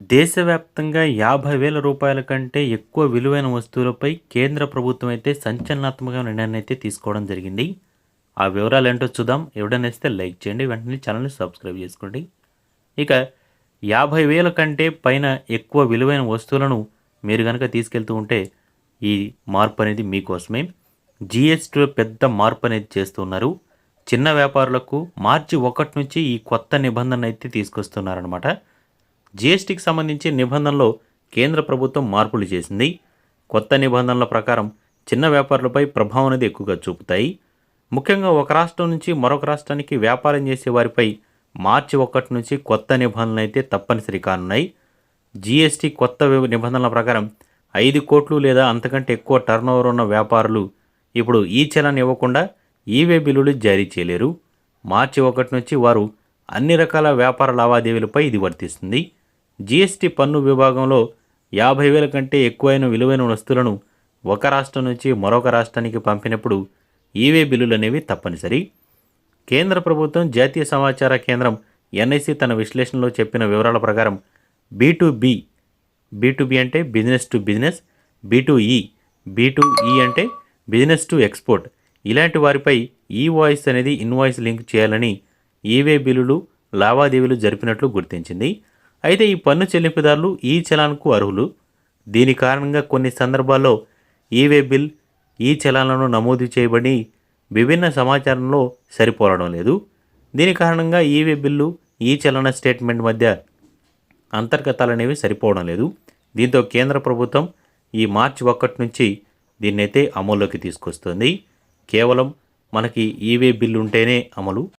దేశవ్యాప్తంగా యాభై వేల రూపాయల కంటే ఎక్కువ విలువైన వస్తువులపై కేంద్ర ప్రభుత్వం అయితే సంచలనాత్మక నిర్ణయాన్ని అయితే తీసుకోవడం జరిగింది. ఆ వివరాలు ఏంటో చూద్దాం. ఎవడైనా ఇస్తే లైక్ చేయండి. వెంటనే ఛానల్ని సబ్స్క్రైబ్ చేసుకోండి. ఇక యాభై వేల కంటే పైన ఎక్కువ విలువైన వస్తువులను మీరు కనుక తీసుకెళ్తూ ఉంటే ఈ మార్పు అనేది మీకోసమే. జిఎస్టీలో పెద్ద మార్పు అనేది చేస్తున్నారు చిన్న వ్యాపారులకు మార్చి ఒకటి నుంచి ఈ కొత్త నిబంధన అయితే తీసుకొస్తున్నారనమాట జీఎస్టీకి సంబంధించి నిబంధనలో కేంద్ర ప్రభుత్వం మార్పులు చేసింది. కొత్త నిబంధనల ప్రకారం చిన్న వ్యాపారులపై ప్రభావం అనేది ఎక్కువగా చూపుతాయి. ముఖ్యంగా ఒక రాష్ట్రం నుంచి మరొక రాష్ట్రానికి వ్యాపారం చేసే వారిపై మార్చి ఒకటి నుంచి కొత్త నిబంధనలు అయితే తప్పనిసరి కానున్నాయి. జీఎస్టీ కొత్త నిబంధనల ప్రకారం ఐదు కోట్లు లేదా అంతకంటే ఎక్కువ టర్నోవర్ ఉన్న వ్యాపారులు ఇప్పుడు ఈ చలాన్ని ఇవ్వకుండా ఈవే బిల్లులు జారీ చేయలేరు. మార్చి ఒకటి నుంచి వారు అన్ని రకాల వ్యాపార లావాదేవీలపై ఇది వర్తిస్తుంది. జీఎస్టీ పన్ను విభాగంలో యాభై వేల కంటే ఎక్కువైన విలువైన వస్తువులను ఒక రాష్ట్రం నుంచి మరొక రాష్ట్రానికి పంపినప్పుడు ఈవే బిల్లులు అనేవి తప్పనిసరి. కేంద్ర ప్రభుత్వం జాతీయ సమాచార కేంద్రం ఎన్ఐసి తన విశ్లేషణలో చెప్పిన వివరాల ప్రకారం B to B B to B అంటే business to business B to E B to E అంటే బిజినెస్ టు ఎక్స్పోర్ట్. ఇలాంటి వారిపై ఈ వాయిస్ అనేది ఇన్వాయిస్ లింక్ చేయాలని ఈవే బిల్లులు లావాదేవీలు జరిపినట్లు గుర్తించింది. అయితే ఈ పన్ను చెల్లింపుదారులు ఈ చలాన్కు అర్హులు. దీని కారణంగా కొన్ని సందర్భాల్లో ఈవే బిల్ ఈ చలాన్లను నమోదు చేయబడి విభిన్న సమాచారంలో సరిపోలడం లేదు. దీని కారణంగా ఈవే బిల్లు ఈ చలన స్టేట్మెంట్ మధ్య అంతర్గతాలు అనేవి సరిపోవడం లేదు. దీంతో కేంద్ర ప్రభుత్వం ఈ మార్చి ఒకటి నుంచి దీన్నైతే అమల్లోకి తీసుకొస్తుంది. కేవలం మనకి ఈవే బిల్లు ఉంటేనే అమలు.